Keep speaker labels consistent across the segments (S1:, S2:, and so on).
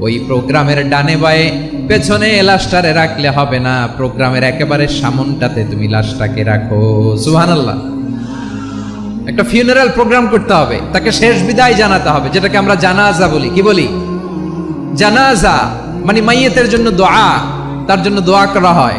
S1: ওই প্রোগ্রামের ডানে বায়ে, পেছনে লাশটারে রাখলে হবে না। প্রোগ্রামের একেবারে সামনটাতে তুমি লাশটাকে রাখো। সুহানাল্লাহ একটা ফিউনারাল প্রোগ্রাম করতে হবে। তাকে শেষ বিদায় জানাতে হবে, যেটাকে আমরা জানাজা বলি। কি বলি? জানাজা মানে মাইয়েতের জন্য দোয়া, তার জন্য দোয়া করা হয়।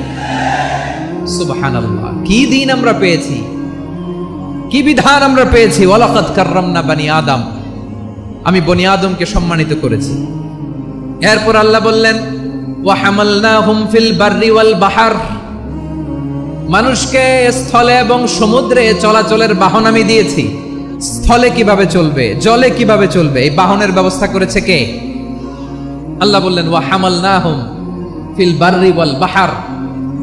S1: কি দিন আমরা পেয়েছি? কি বিধান আমরা পেয়েছি? কাররামনা বানি আদম। আমি বনি আদমকে সম্মানিত করেছি। এরপর আল্লাহ বললেন ফিল ওয়াল বাহার। মানুষকে স্থলে এবং সমুদ্রে চলাচলের বাহন আমি দিয়েছি। স্থলে কীভাবে চলবে? জলে কীভাবে চলবে? এই বাহনের ব্যবস্থা করেছে কে? আল্লাহ বললেন, ওয়া হামালনাহুম ফিল বাররি ওয়াল বাহার।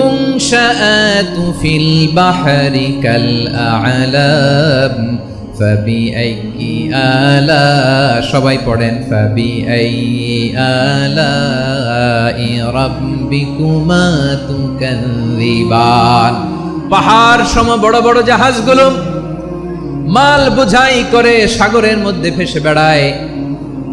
S1: মুনশাআতু ফিল বাহরি কাল আ'লাম ফাবিআইয়ি আলা সবাই পড়েন ফাবিআইয়ি আলাই রাব্বিকুমা তুকাযিবান পাহাড় সম বড় বড় জাহাজগুলো মাল বোঝাই করে সাগরের মধ্যে ভেসে বেড়ায়।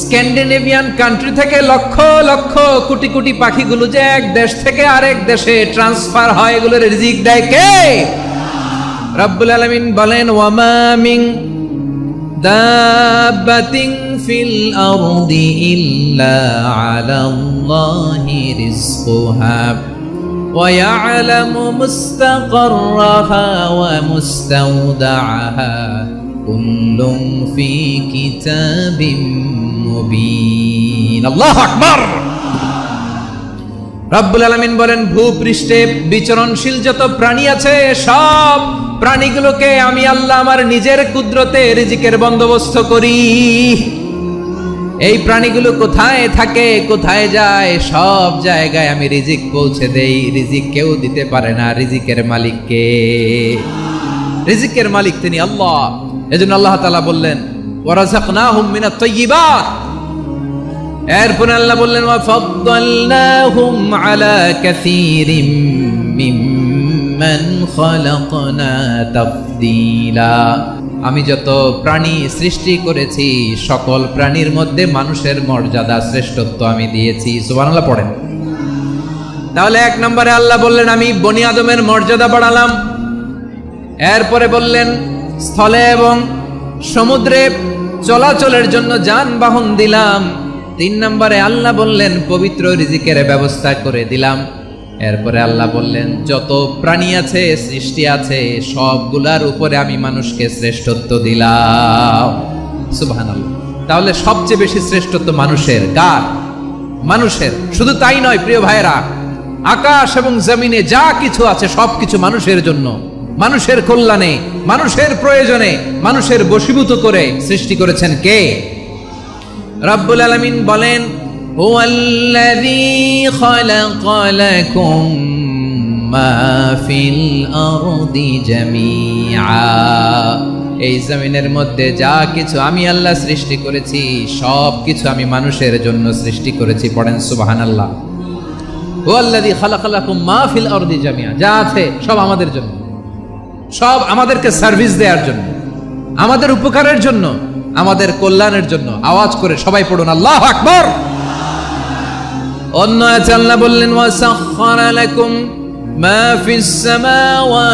S1: স্ক্যান্ডিনেভিয়ান কান্ট্রি থেকে লক্ষ লক্ষ কোটি কোটি পাখিগুলো যে এক দেশ থেকে আরেক দেশে ট্রান্সফার হয় এগুলোর রিজিক দেয় কে রব্বুল আলামিন বলেন ওয়ামা মিন দাব্বাতিন ফিল আরদি ইল্লা আলাল্লাহি রিজকুহা ويعلم مستقرها ومستودعها كل في كتاب রাব্বুল আলামিন বলেন, ভূপৃষ্ঠে বিচরণশীল যত প্রাণী আছে, সব প্রাণীগুলোকে আমি আল্লাহ আমার নিজের কুদরতে রিজিকের বন্দোবস্ত করি। এই প্রাণীগুলো কোথায় থাকে, কোথায় যায়, সব জায়গায় আমি রিজিক পৌঁছে দেই। রিজিক কেউ দিতে পারে না, রিজিকের মালিককে রিজিকের মালিক তিনি আল্লাহ। এজন্য আল্লাহ তাআলা বললেন ওয়ারাজাকনাহুম মিনাত তাইয়্যিবাত এরপর আল্লাহ বললেন, ওয়া ফাদ্দালনাহুম আলা কাসীরিম মিম্মান খালাকনা তাফদীলা. আমি যত প্রাণী সৃষ্টি করেছি, সকল প্রাণীর মধ্যে মানুষের মর্যাদা শ্রেষ্ঠত্ব আমি দিয়েছি। সুবহানাল্লাহ, পড়েন। তাহলে এক নম্বরে আল্লাহ বললেন, আমি বনি আদমের মর্যাদা বাড়ালাম। এরপরে বললেন, স্থলে এবং সমুদ্রে চলাচলের জন্য যানবাহন দিলাম। তিন নম্বরে আল্লাহ বললেন, পবিত্র রিজিকের ব্যবস্থা করে দিলাম। এরপরে আল্লাহ বললেন, যত প্রাণী আছে, সৃষ্টি আছে, সবগুলার উপরে আমি মানুষকে শ্রেষ্ঠত্ব দিলাম। সুবহানাল্লাহ। তাহলে সবচেয়ে বেশি শ্রেষ্ঠত্ব মানুষের কার? মানুষের। শুধু তাই নয়, প্রিয় ভাইরা আকাশ এবং জমিনে যা কিছু আছে, সবকিছু মানুষের জন্য। মানুষের কল্যাণে, মানুষের প্রয়োজনে, মানুষের বশীভূত করে সৃষ্টি করেছেন কে? রাব্বুল আলামিন বলেন জামিআ। এই জমিনের মধ্যে যা কিছু আমি আল্লাহ সৃষ্টি করেছি, সব কিছু আমি মানুষের জন্য সৃষ্টি করেছি, পড়েন সুবহানাল্লাহ। হুয়াল্লাযী খালাকা লাকুম মা ফিল আরদি জামিয়া যা আছে সব আমাদের জন্য। সব আমাদেরকে সার্ভিস দেওয়ার জন্য, আমাদের উপকারের জন্য। আমাদের কল্যাণের জন্য আওয়াজ করে সবাই পড়ুন, আল্লাহ আকবর। অন্য আছে আল্লাহ বললেন ওয়াসাখরালাকুম ওয়া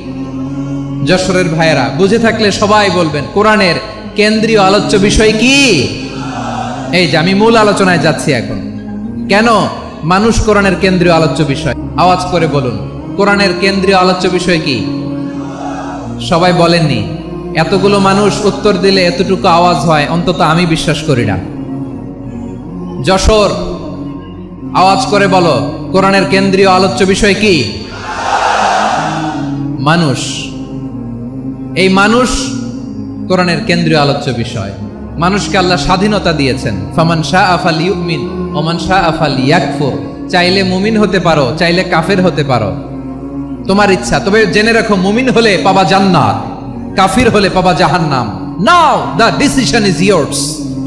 S1: যশোরের ভাইয়েরা, বুঝে থাকলে সবাই বলবেন, কোরআনের কেন্দ্রীয় আলোচ্য বিষয় কি? এই যে, আমি মূল আলোচনায় যাচ্ছি এখন। কেন মানুষ কোরআনের কেন্দ্রীয় আলোচ্য বিষয়? আওয়াজ করে বলুন, কোরআনের কেন্দ্রীয় আলোচ্য বিষয় কি? সবাই বলেননি, এতগুলো মানুষ উত্তর দিলে এতটুকু আওয়াজ হয়, অন্তত আমি বিশ্বাস করি না। যশোর, আওয়াজ করে বলো, কোরআনের কেন্দ্রীয় আলোচ্য বিষয় কি? মানুষ। এই মানুষ কোরআনের কেন্দ্রীয় আলোচ্য বিষয়। মানুষকে আল্লাহ স্বাধীনতা দিয়েছেন। ফামান শাহ আফাল ইউমিন ওমান শাহ আফাল ইয়াকফুর চাইলে মুমিন হতে পারো, চাইলে কাফের হতে পারো। তোমার ইচ্ছা, তবে জেনে রাখো, মুমিন হলে পাবা জান্নাত, কাফির হলে পাবা জাহান্নাম। Now, the decision is yours.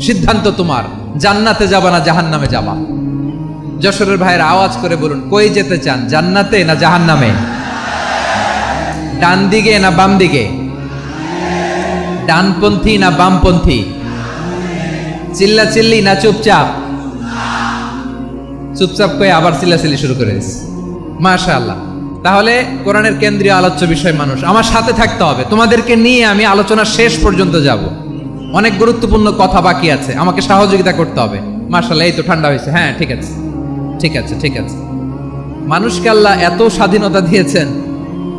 S1: সিদ্ধান্ত তোমার, জান্নাতে যাবা না জাহান্নামে যাবা। যশোরের ভাইয়ের আওয়াজ করে বলুন, কই যেতে চান, জান্নাতে না জাহান্নামে? ডান দিকে না বাম দিকে? ডানপন্থী না বামপন্থী? চিল্লা চিল্লি না চুপচাপ? চুপচাপ করে আবার চিল্লাচিল্লি শুরু করে মাশা আল্লাহ তাহলে কোরআনের কেন্দ্রীয় আলোচ্য বিষয় মানুষ। আমার সাথে থাকতে হবে। তোমাদেরকে নিয়ে আমি আলোচনা শেষ পর্যন্ত যাব। অনেক গুরুত্বপূর্ণ কথা বাকি আছে। আমাকে সহযোগিতা করতে হবে। মার্শাল্লাহ এই তো ঠান্ডা হয়েছে। হ্যাঁ ঠিক আছে। ঠিক আছে ঠিক আছে। মানুষকে আল্লাহ এত স্বাধীনতা দিয়েছেন।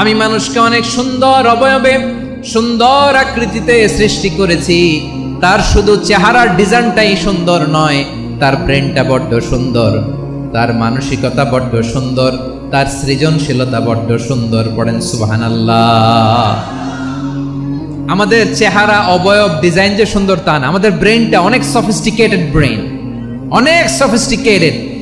S1: আমি মানুষকে অনেক সুন্দর অবয়বে, সুন্দর আকৃতিতে সৃষ্টি করেছি। তার শুধু চেহারার ডিজাইনটাই সুন্দর নয়, তার ব্রেনটা বড্ড সুন্দর। তার মানসিকতা বড্ড সুন্দর, তার সৃজনশীলতা বড্ড সুন্দর, পড়েন সুবহানাল্লাহ। আমাদের চেহারা, অবয়ব, ডিজাইন যে সুন্দর তা না, আমাদের ব্রেনটা অনেক সফিস্টিকেটেড ব্রেন অনেক সফিস্টিকেটেড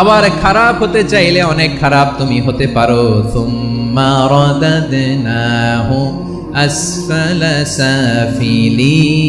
S1: আবার খারাপ হতে চাইলে অনেক খারাপ তুমি হতে পারো। আসফালা সাফিলিন।